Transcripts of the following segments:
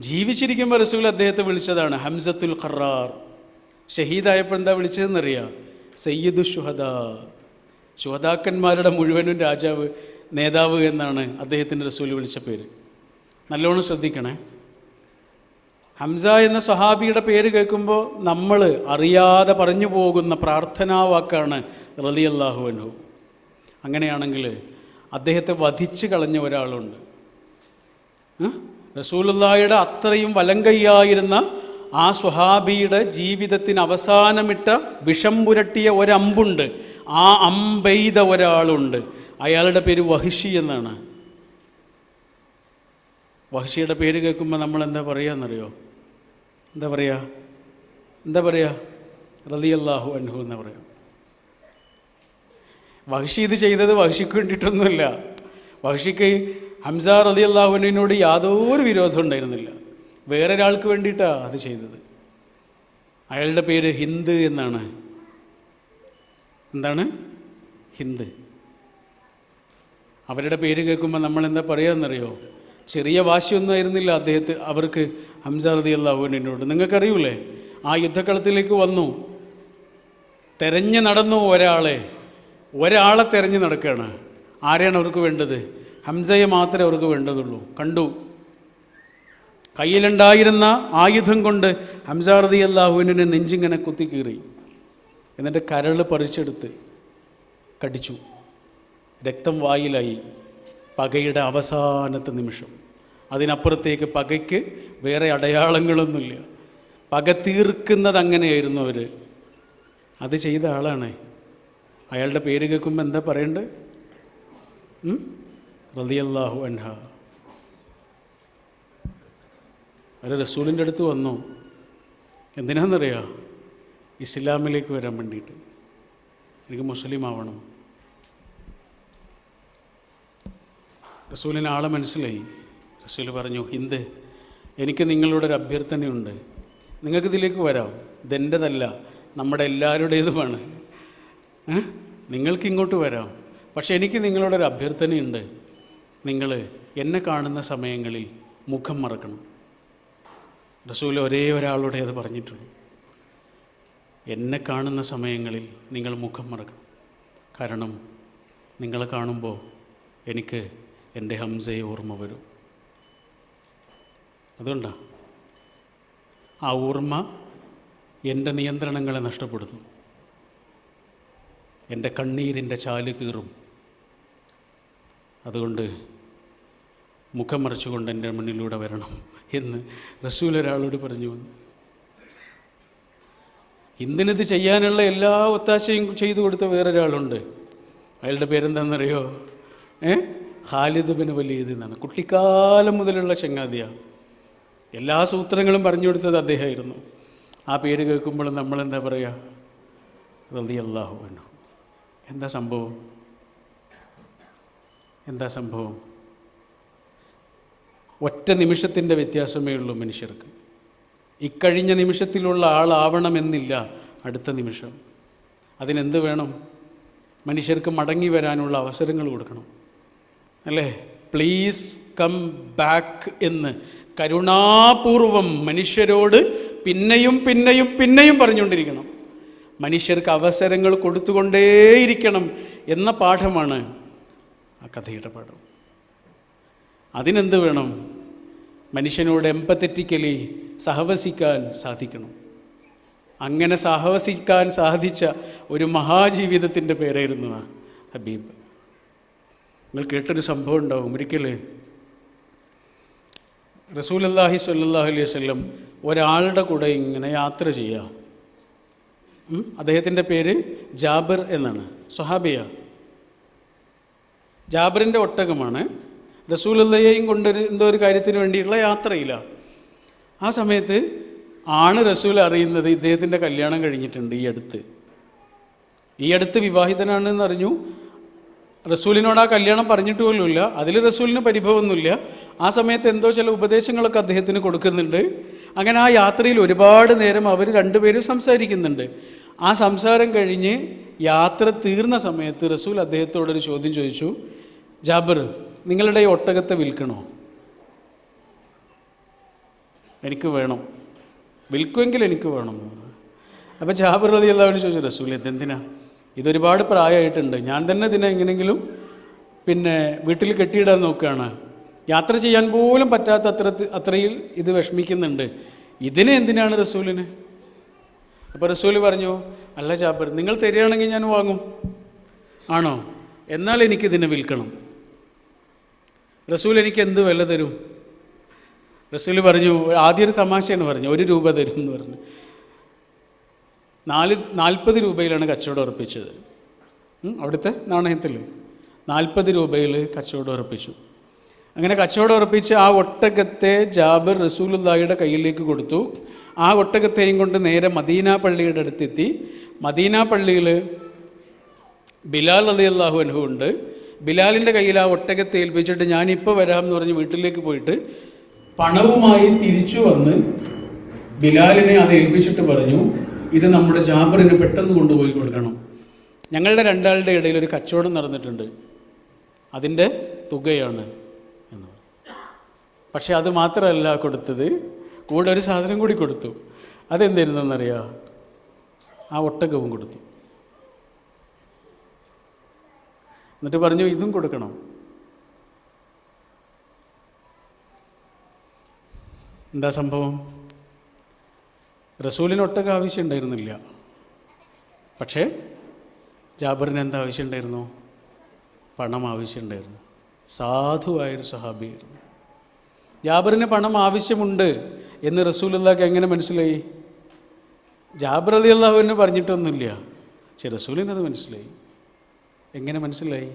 ജീവിച്ചിരിക്കുമ്പോൾ റസൂൽ അദ്ദേഹത്തെ വിളിച്ചതാണ് ഹംസത്തുൽ ഖറാർ. ഷഹീദായപ്പോൾ എന്താ വിളിച്ചതെന്നറിയാം? സയ്യിദു ഷുഹദ. ശുഹദാക്കന്മാരുടെ മുഴുവനും രാജാവ് നേതാവ് എന്നാണ് അദ്ദേഹത്തിന്റെ റസൂൽ വിളിച്ച പേര്. നല്ലോണം ശ്രദ്ധിക്കണേ. ഹംസ എന്ന സഹാബിയുടെ പേര് കേൾക്കുമ്പോൾ നമ്മൾ അറിയാതെ പറഞ്ഞു പോകുന്ന പ്രാർത്ഥനാ വാക്കാണ് റലി അള്ളാഹു അനു അങ്ങനെയാണെങ്കിൽ അദ്ദേഹത്തെ വധിച്ചു കളഞ്ഞ ഒരാളുണ്ട്. ഉം? റസൂലുള്ളാഹിയുടെ അത്രയും വലങ്കയ്യായിരുന്ന ആ സ്വഹാബിയുടെ ജീവിതത്തിന് അവസാനമിട്ട വിഷം പുരട്ടിയ ഒരമ്പുണ്ട്. ആ അമ്പെയ്ത ഒരാളുണ്ട്. അയാളുടെ പേര് വഹിഷി എന്നാണ്. വഹിഷിയുടെ പേര് കേൾക്കുമ്പോൾ നമ്മൾ എന്താ പറയുകയെന്നറിയോ എന്താ പറയുക എന്താ പറയുക റലിയല്ലാഹു അൻഹു എന്ന് പറയാം. വഹിഷി ഇത് ചെയ്തത് വഹിഷിക്ക് വേണ്ടിയിട്ടൊന്നുമില്ല. വഹിഷിക്ക് ഹംസ അലി അള്ളാഹുവിനോട് യാതൊരു വിരോധം ഉണ്ടായിരുന്നില്ല. വേറെ വേറൊരാൾക്ക് വേണ്ടിയിട്ടാണ് അത് ചെയ്തത്. അയാളുടെ പേര് ഹിന്ദ് എന്നാണ്. എന്താണ്? ഹിന്ദ്. അവരുടെ പേര് കേൾക്കുമ്പോൾ നമ്മൾ എന്താ പറയുകയെന്നറിയോ ചെറിയ വാശിയൊന്നും ആയിരുന്നില്ല അദ്ദേഹത്തെ അവർക്ക് ഹംസ റതി അള്ളാഹുവിനോട് നിങ്ങൾക്കറിയൂലേ? ആ യുദ്ധക്കളത്തിലേക്ക് വന്നു. തെരഞ്ഞു നടന്നു ഒരാളെ. ഒരാളെ തെരഞ്ഞു നടക്കുകയാണ്. ആരെയാണ് അവർക്ക് വേണ്ടത്? ഹംസയെ മാത്രമേ അവർക്ക് വേണ്ടതുള്ളൂ. കണ്ടു? കയ്യിലുണ്ടായിരുന്ന ആയുധം കൊണ്ട് ഹംസാറതി അള്ളാഹുവിനെ നെഞ്ചിങ്ങനെ കുത്തിക്കീറി. എന്നിട്ട് കരൾ പറിച്ചെടുത്ത് കടിച്ചു. രക്തം വായിലായി. പകയുടെ അവസാനത്തെ നിമിഷം. അതിനപ്പുറത്തേക്ക് പകയ്ക്ക് വേറെ അടയാളങ്ങളൊന്നുമില്ല. പക തീർക്കുന്നത് അങ്ങനെയായിരുന്നു അവർ അത് ചെയ്ത ആളാണ്. അയാളുടെ പേര് കേൾക്കുമ്പോൾ എന്താ പറയണ്ടേ? റലിയല്ലാഹു അൻഹ. ഒരു റസൂലിന്റെ അടുത്ത് വന്നു. എന്തിനാണെന്നറിയാം ഇസ്ലാമിലേക്ക് വരാൻ വേണ്ടിയിട്ട്. എനിക്ക് മുസ്ലിം ആവണം റസൂലിന് ആളെ മനസ്സിലായി. റസൂൽ പറഞ്ഞു ഹിന്ദ് എനിക്ക് നിങ്ങളുടെ ഒരു അഭ്യർത്ഥനയുണ്ട്. നിങ്ങൾക്ക് ഇതിലേക്ക് വരാം ഇതെന്റെതല്ല നമ്മുടെ എല്ലാവരുടേതുമാണ്? നിങ്ങൾക്ക് ഇങ്ങോട്ട് വരാം. പക്ഷേ എനിക്ക് നിങ്ങളോടൊരു അഭ്യർത്ഥനയുണ്ട്. നിങ്ങൾ എന്നെ കാണുന്ന സമയങ്ങളിൽ മുഖം മറക്കണം. റസൂൽ ഒരേ ഒരാളോടെ അത് പറഞ്ഞിട്ടുള്ളൂ എന്നെ കാണുന്ന സമയങ്ങളിൽ നിങ്ങൾ മുഖം മറക്കണം. കാരണം നിങ്ങളെ കാണുമ്പോൾ എനിക്ക് എന്റെ ഹംസയെ ഓർമ്മ വരും. അതുകൊണ്ടാണ് ആ ഓർമ്മ എന്റെ നിയന്ത്രണങ്ങളെ നഷ്ടപ്പെടുത്തും. എന്റെ കണ്ണീരിന്റെ ചാൽ കീറും. അതുകൊണ്ട് മുഖം മറച്ചുകൊണ്ട് എന്റെ മുന്നിലൂടെ വരണം എന്ന് റസൂൽ ഒരാളോട് പറഞ്ഞു വന്നു. ഇന്നിനിത് ചെയ്യാനുള്ള എല്ലാ ഒത്താശയും ചെയ്തു കൊടുത്ത വേറൊരാളുണ്ട്. അയാളുടെ പേരെന്താണെന്നറിയോ? ഏ? ഖാലിദ് ബിൻ വലീദ് എന്നാണ്. കുട്ടിക്കാലം മുതലുള്ള ചങ്ങാതിയാണ് എല്ലാ സൂത്രങ്ങളും പറഞ്ഞു കൊടുത്തത് അദ്ദേഹമായിരുന്നു. ആ പേര് കേൾക്കുമ്പോൾ നമ്മളെന്താ പറയുക റതി അള്ളാഹു എന്താ സംഭവം? എന്താ സംഭവം? ഒറ്റ നിമിഷത്തിന്റെ വ്യത്യാസമേ ഉള്ളൂ മനുഷ്യർക്ക്. ഇക്കഴിഞ്ഞ നിമിഷത്തിലുള്ള ആളാവണമെന്നില്ല അടുത്ത നിമിഷം. അതിനെന്ത് വേണം? മനുഷ്യർക്ക് മടങ്ങി വരാനുള്ള അവസരങ്ങൾ കൊടുക്കണം. അല്ലേ? പ്ലീസ് കം ബാക്ക് എന്ന് കരുണാപൂർവം മനുഷ്യരോട് പിന്നെയും പിന്നെയും പിന്നെയും പറഞ്ഞുകൊണ്ടിരിക്കണം. മനുഷ്യർക്ക് അവസരങ്ങൾ കൊടുത്തുകൊണ്ടേയിരിക്കണം എന്ന പാഠമാണ് ആ കഥയുടെ പാഠം. അതിനെന്ത് വേണം? മനുഷ്യനോട് എമ്പത്തറ്റിക്കലി സഹവസിക്കാൻ സാധിക്കണം. അങ്ങനെ സഹവസിക്കാൻ സാധിച്ച ഒരു മഹാജീവിതത്തിന്റെ പേരായിരുന്നു ഹബീബ്. നിങ്ങൾ കേട്ടൊരു സംഭവം ഉണ്ടാവും. ഒരിക്കൽ റസൂലല്ലാഹി സല്ലാഹു അലൈഹി വസല്ലം ഒരാളുടെ കൂടെ ഇങ്ങനെ യാത്ര ചെയ്യുക? അദ്ദേഹത്തിന്റെ പേര് ജാബിർ എന്നാണ്. സ്വഹാബിയ. ജാബിറിന്റെ ഒട്ടകമാണ് റസൂലല്ലയെയും കൊണ്ടൊരു എന്തോ ഒരു കാര്യത്തിന് വേണ്ടിയിട്ടുള്ള യാത്രയിലാണ് ആ സമയത്ത് ആണ് റസൂൽ അറിയുന്നത് ഇദ്ദേഹത്തിന്റെ കല്യാണം കഴിഞ്ഞിട്ടുണ്ട് ഈ അടുത്ത്. ഈ അടുത്ത് വിവാഹിതനാണെന്ന് അറിഞ്ഞു. റസൂലിനോട് ആ കല്യാണം പറഞ്ഞിട്ട് പോലുമില്ല. അതിൽ റസൂലിന് പരിഭവമൊന്നുമില്ല. ആ സമയത്ത് എന്തോ ചില ഉപദേശങ്ങളൊക്കെ അദ്ദേഹത്തിന് കൊടുക്കുന്നുണ്ട്. അങ്ങനെ ആ യാത്രയിൽ ഒരുപാട് നേരം അവർ രണ്ടുപേരും സംസാരിക്കുന്നുണ്ട്. ആ സംസാരം കഴിഞ്ഞ് യാത്ര തീർന്ന സമയത്ത് റസൂൽ അദ്ദേഹത്തോടൊരു ചോദ്യം ചോദിച്ചു. ജാബർ നിങ്ങളുടെ ഈ ഒട്ടകത്തെ വിൽക്കണോ? എനിക്ക് വേണം. വിൽക്കുമെങ്കിൽ എനിക്ക് വേണം. അപ്പോൾ ജാബിർ റതി അള്ളാഹുവിന് ചോദിച്ചു റസൂൽ എന്തിനാ? ഇതൊരുപാട് പ്രായമായിട്ടുണ്ട് ഞാൻ തന്നെ ഇതിനെ എങ്ങനെയെങ്കിലും പിന്നെ വീട്ടിൽ കെട്ടിയിടാൻ നോക്കുകയാണ്. യാത്ര ചെയ്യാൻ പോലും പറ്റാത്ത അത്ര അത്രയിൽ ഇത് വിഷമിക്കുന്നുണ്ട്. ഇതിന് എന്തിനാണ് റസൂലിന്? അപ്പോൾ റസൂൽ പറഞ്ഞു അല്ല ജാബിർ നിങ്ങൾ തരികയാണെങ്കിൽ ഞാൻ വാങ്ങും. ആണോ? എന്നാൽ എനിക്കിതിനെ വിൽക്കണം. റസൂൽ എനിക്ക് എന്ത് വില തരും? റസൂൽ പറഞ്ഞു ആദ്യ ഒരു തമാശയാണ് പറഞ്ഞു ഒരു രൂപ തരും എന്ന് പറഞ്ഞു. നാല് നാൽപ്പത് രൂപയിലാണ് കച്ചവടം ഉറപ്പിച്ചത്. അവിടുത്തെ നാണയത്തിൽ നാൽപ്പത് രൂപയിൽ കച്ചവടം ഉറപ്പിച്ചു. അങ്ങനെ കച്ചവടം ഉറപ്പിച്ച് ആ ഒട്ടകത്തെ ജാബിർ റസൂലുല്ലാഹിയുടെ കയ്യിലേക്ക് കൊടുത്തു. ആ ഒട്ടകത്തെയും കൊണ്ട് നേരെ മദീന പള്ളിയുടെ അടുത്തെത്തി. മദീന പള്ളിയിൽ ബിലാൽ അലി അള്ളാഹു അനുഭവ ഉണ്ട്. ബിലാലിന്റെ കയ്യിൽ ആ ഒട്ടകത്തെ ഏൽപ്പിച്ചിട്ട് ഞാനിപ്പോൾ വരാം എന്ന് പറഞ്ഞ് വീട്ടിലേക്ക് പോയിട്ട് പണവുമായി തിരിച്ചു വന്ന് ബിലാലിനെ അത് ഏൽപ്പിച്ചിട്ട് പറഞ്ഞു ഇത് നമ്മുടെ ജാബറിന് പെട്ടെന്ന് കൊണ്ടുപോയി കൊടുക്കണം. ഞങ്ങളുടെ രണ്ടാളുടെ ഇടയിൽ ഒരു കച്ചവടം നടന്നിട്ടുണ്ട്. അതിന്റെ തുകയാണ് എന്ന്. പക്ഷേ അത് മാത്രമല്ല കൊടുത്തത്. കൂടെ ഒരു സാധനം കൂടി കൊടുത്തു. അതെന്തായിരുന്നെന്നറിയാം ആ ഒട്ടകവും കൊടുത്തു. എന്നിട്ട് പറഞ്ഞു ഇതും കൊടുക്കണം. എന്താ സംഭവം? റസൂലിന് ഒട്ടക ആവശ്യം ഉണ്ടായിരുന്നില്ല. പക്ഷേ ജാബറിന് എന്താ ആവശ്യം ഉണ്ടായിരുന്നു? പണം ആവശ്യമുണ്ടായിരുന്നു സാധുവായൊരു സഹാബിയായിരുന്നു ജാബറിന് പണം ആവശ്യമുണ്ട് എന്ന് റസൂലുള്ളാക്ക് എങ്ങനെ മനസ്സിലായി? ജാബർ അലി അള്ളാഹുവിന് പറഞ്ഞിട്ടൊന്നുമില്ല. പക്ഷെ റസൂലിനത് മനസ്സിലായി. എങ്ങനെ മനസ്സിലായി?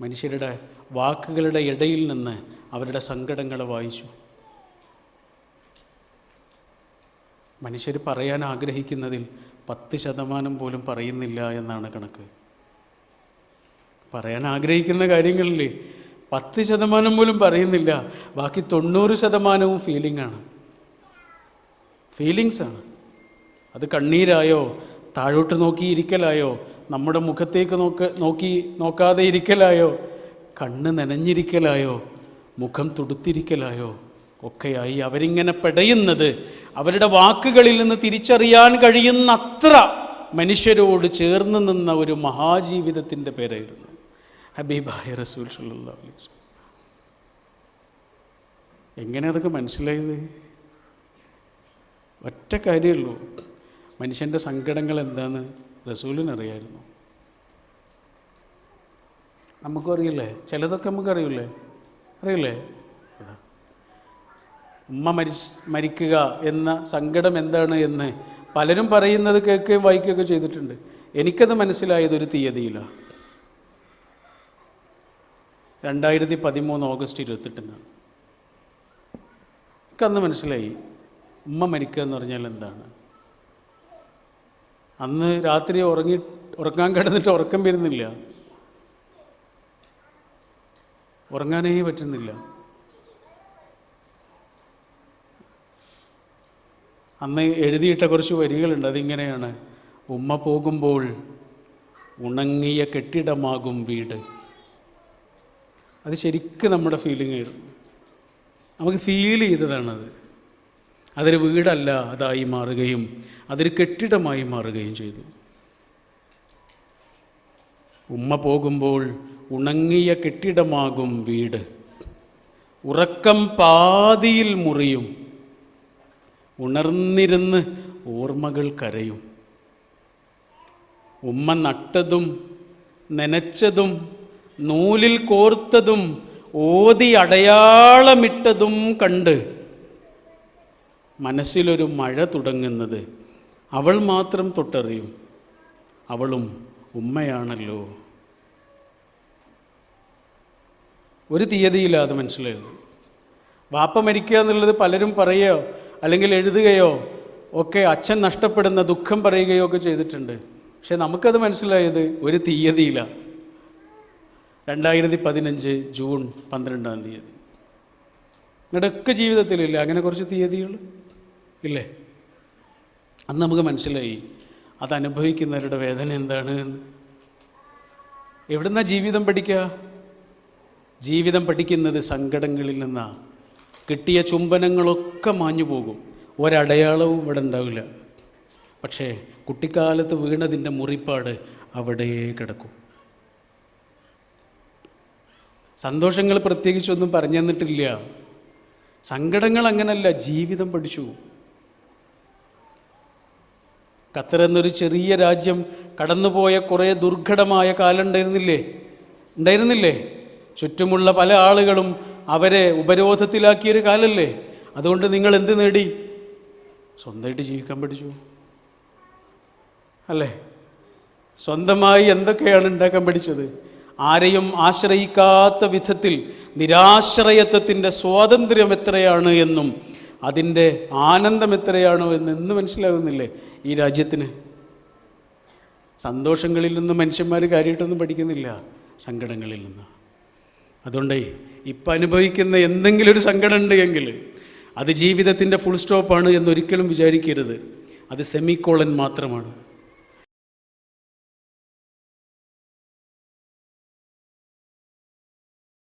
മനുഷ്യരുടെ വാക്കുകളുടെ ഇടയിൽ നിന്ന് അവരുടെ സങ്കടങ്ങൾ വായിച്ചു. മനുഷ്യർ പറയാൻ ആഗ്രഹിക്കുന്നതിൽ പത്ത് ശതമാനം പോലും പറയുന്നില്ല എന്നാണ് കണക്ക്. പറയാൻ ആഗ്രഹിക്കുന്ന കാര്യങ്ങളിൽ പത്ത് ശതമാനം പോലും പറയുന്നില്ല. ബാക്കി തൊണ്ണൂറ് ശതമാനവും ഫീലിംഗ് ആണ്. ഫീലിങ്സ് ആണ്. അത് കണ്ണീരായോ താഴോട്ട് നോക്കി ഇരിക്കലായോ നമ്മുടെ മുഖത്തേക്ക് നോക്ക് നോക്കി നോക്കാതെ ഇരിക്കലായോ? കണ്ണ് നനഞ്ഞിരിക്കലായോ? മുഖം തുടുത്തിരിക്കലായോ? ഒക്കെയായി അവരിങ്ങനെ പെടയുന്നത്. അവരുടെ വാക്കുകളിൽ നിന്ന് തിരിച്ചറിയാൻ കഴിയുന്ന അത്ര മനുഷ്യരോട് ചേർന്ന് നിന്ന ഒരു മഹാജീവിതത്തിന്റെ പേരായിരുന്നു. ഹബീബായ റസൂൽ എങ്ങനെ അതൊക്കെ മനസ്സിലായത്? ഒറ്റ കാര്യമുള്ളൂ മനുഷ്യന്റെ സങ്കടങ്ങൾ എന്താന്ന് റസൂലിനറിയായിരുന്നു. നമുക്കും അറിയില്ലേ ചിലതൊക്കെ നമുക്കറിയില്ലേ? അറിയില്ലേ? അതാ. ഉമ്മ മരി മരിക്കുക എന്ന സങ്കടം എന്താണ് എന്ന് പലരും പറയുന്നത് കേൾക്കുകയും വായിക്കുകയൊക്കെ ചെയ്തിട്ടുണ്ട്. എനിക്കത് മനസ്സിലായത് ഒരു തീയതിയിലാണ് രണ്ടായിരത്തി പതിമൂന്ന് ഓഗസ്റ്റ് ഇരുപത്തെട്ടിനാണ്. എനിക്കന്ന് മനസ്സിലായി. ഉമ്മ മരിക്കുക എന്ന് പറഞ്ഞാൽ എന്താണ്? അന്ന് രാത്രി ഉറങ്ങി ഉറങ്ങാൻ കിടന്നിട്ട് ഉറക്കം വരുന്നില്ല. ഉറങ്ങാനേ പറ്റുന്നില്ല. അന്ന് എഴുതിയിട്ട കുറച്ച് വരികളുണ്ട് അതിങ്ങനെയാണ്. ഉമ്മ പോകുമ്പോൾ ഉണങ്ങിയ കെട്ടിടമാകും വീട്. അത് ശരിക്കും നമ്മുടെ ഫീലിംഗ് ആയിരുന്നു. നമുക്ക് ഫീൽ ചെയ്തതാണത്. അതൊരു വീടല്ല അതായി മാറുകയും അതൊരു കെട്ടിടമായി മാറുകയും ചെയ്തു. ഉമ്മ പോകുമ്പോൾ ഉണങ്ങിയ കെട്ടിടമാകും വീട്. ഉറക്കം പാതിയിൽ മുറിയും. ഉണർന്നിരുന്ന് ഓർമ്മകൾ കരയും. ഉമ്മ നട്ടതും നനച്ചതും നൂലിൽ കോർത്തതും ഓതി അടയാളമിട്ടതും കണ്ട് മനസ്സിലൊരു മഴ തുടങ്ങുന്നത് അവൾ മാത്രം തൊട്ടറിയും. അവളും ഉമ്മയാണല്ലോ. ഒരു തീയതിയില്ലാതെ മനസ്സിലായത് വാപ്പ മരിക്കുക എന്നുള്ളത് പലരും പറയുകയോ അല്ലെങ്കിൽ എഴുതുകയോ ഒക്കെ അച്ഛൻ നഷ്ടപ്പെടുന്ന ദുഃഖം പറയുകയോ ഒക്കെ ചെയ്തിട്ടുണ്ട്. പക്ഷേ നമുക്കത് മനസ്സിലായത് ഒരു തീയതിയില്ല. രണ്ടായിരത്തി പതിനഞ്ച് ജൂൺ പന്ത്രണ്ടാം തീയതി. നിടക്ക് ജീവിതത്തിലില്ല അങ്ങനെ കുറച്ച് തീയതികൾ? ഇല്ലേ? അന്ന് നമുക്ക് മനസ്സിലായി അത് അനുഭവിക്കുന്നവരുടെ വേദന എന്താണ് എന്ന്. എവിടുന്നാ ജീവിതം പഠിക്കുക ജീവിതം പഠിക്കുന്നത് സങ്കടങ്ങളിൽ നിന്നാണ് കിട്ടിയ ചുംബനങ്ങളൊക്കെ മാഞ്ഞു പോകും. ഒരടയാളവും ഇവിടെ ഉണ്ടാവില്ല. പക്ഷേ കുട്ടിക്കാലത്ത് വീണതിന്റെ മുറിപ്പാട് അവിടെ കിടക്കും. സന്തോഷങ്ങൾ പ്രത്യേകിച്ചൊന്നും പറഞ്ഞു തന്നിട്ടില്ല സങ്കടങ്ങൾ അങ്ങനല്ല ജീവിതം പഠിച്ചു. ഖത്തർ എന്നൊരു ചെറിയ രാജ്യം കടന്നുപോയ കുറേ ദുർഘടമായ കാലം ഉണ്ടായിരുന്നില്ലേ? ഉണ്ടായിരുന്നില്ലേ? ചുറ്റുമുള്ള പല ആളുകളും അവരെ ഉപരോധത്തിലാക്കിയൊരു കാലല്ലേ? അതുകൊണ്ട് നിങ്ങൾ എന്ത് നേടി? സ്വന്തമായിട്ട് ജീവിക്കാൻ പഠിച്ചു. അല്ലേ? സ്വന്തമായി എന്തൊക്കെയാണ് ഉണ്ടാക്കാൻ പഠിച്ചത്? ആരെയും ആശ്രയിക്കാത്ത വിധത്തിൽ നിരാശ്രയത്വത്തിന്റെ സ്വാതന്ത്ര്യം എത്രയാണ് എന്നും അതിന്റെ ആനന്ദം എത്രയാണോ എന്ന് ഇന്ന് മനസ്സിലാകുന്നില്ലേ ഈ രാജ്യത്തിന്? സന്തോഷങ്ങളിൽ നിന്ന് മനുഷ്യന്മാർ കാര്യമായിട്ടൊന്നും പഠിക്കുന്നില്ല സങ്കടങ്ങളിൽ നിന്ന്. അതുകൊണ്ടേ ഇപ്പം അനുഭവിക്കുന്ന എന്തെങ്കിലും ഒരു സങ്കടം ഉണ്ട് എങ്കിൽ അത് ജീവിതത്തിന്റെ ഫുൾ സ്റ്റോപ്പാണ് എന്നൊരിക്കലും വിചാരിക്കരുത്. അത് സെമിക്കോളൻ മാത്രമാണ്.